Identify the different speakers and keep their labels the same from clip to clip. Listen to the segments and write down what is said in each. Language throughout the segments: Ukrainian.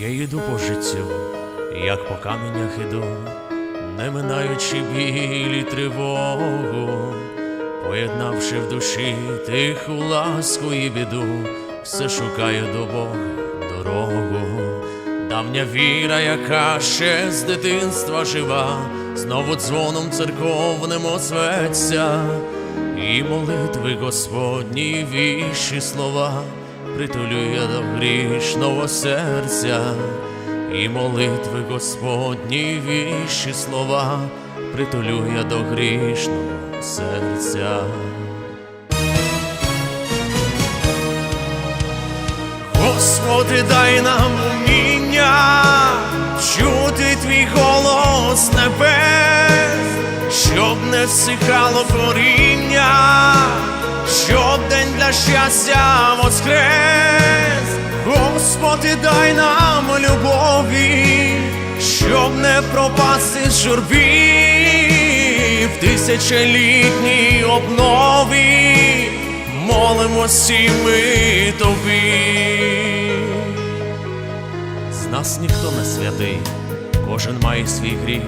Speaker 1: Я йду по життю, як по каменях іду, не минаючи білі тривогу, поєднавши в душі тиху ласку і біду, все шукаю до Бога дорогу. Давня віра, яка ще з дитинства жива, знову дзвоном церковним озветься, і молитви Господні віші слова, притулю я до грішного серця, і молитви Господні віші слова, притулю я до грішного серця. Господи, дай нам уміння чути твій голос небес, щоб не всихало коріння, щоб день для щастя воскрес. Господи, дай нам любові, щоб не пропасти з журбі в тисячолітній обнові молимось і ми тобі. З нас ніхто не святий, кожен має свій гріх,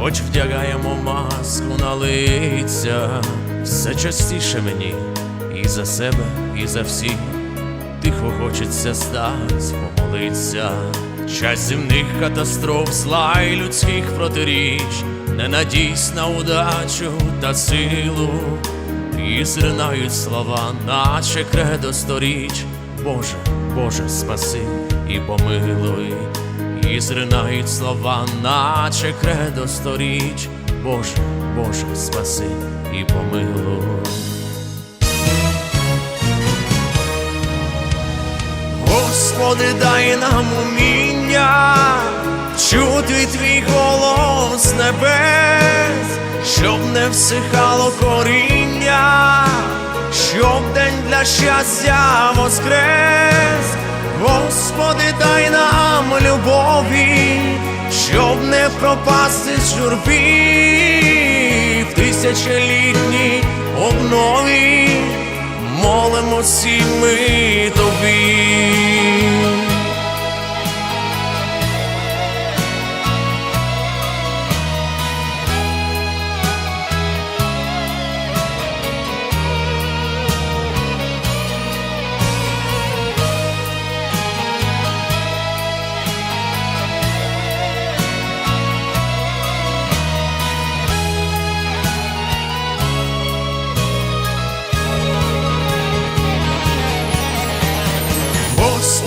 Speaker 1: хоч вдягаємо маску на лиця, все частіше мені і за себе, і за всіх. Тихо хочеться стать, помолиться. Час земних катастроф, зла й людських протиріч, не надійсь на удачу та силу, і зринають слова, наче кредо сторіч. Боже, Боже, спаси і помилуй, і зринають слова, наче кредо сторіч. Боже, Боже, спаси і помилуй. Господи, дай нам уміння чути твій голос небес, щоб не всихало коріння, щоб день для щастя воскрес. Пропасти з журбі в тисячолітній обнові молимось і ми тобі.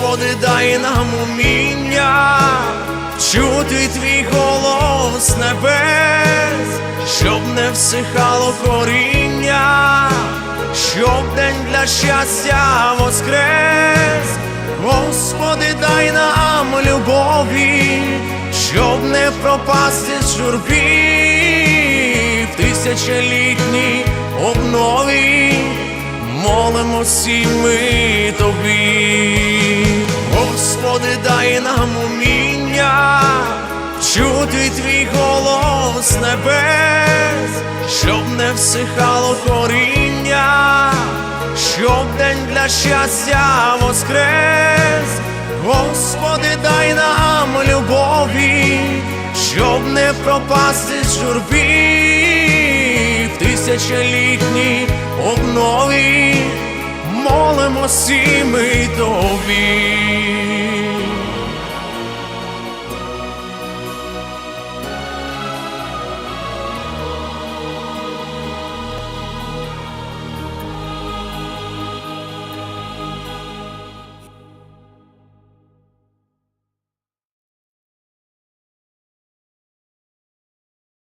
Speaker 1: Господи, дай нам уміння чути твій голос небес, щоб не всихало коріння, щоб день для щастя воскрес. Господи, дай нам любові, щоб не пропасти з журбі в тисячолітній обнові молимось і ми тобі, Господи, дай нам уміння чути твій голос небес, щоб не всихало коріння, щоб день для щастя воскрес. Господи, дай нам любові, щоб не пропасти з журбі в тисячолітній обнові молимось і ми тобі.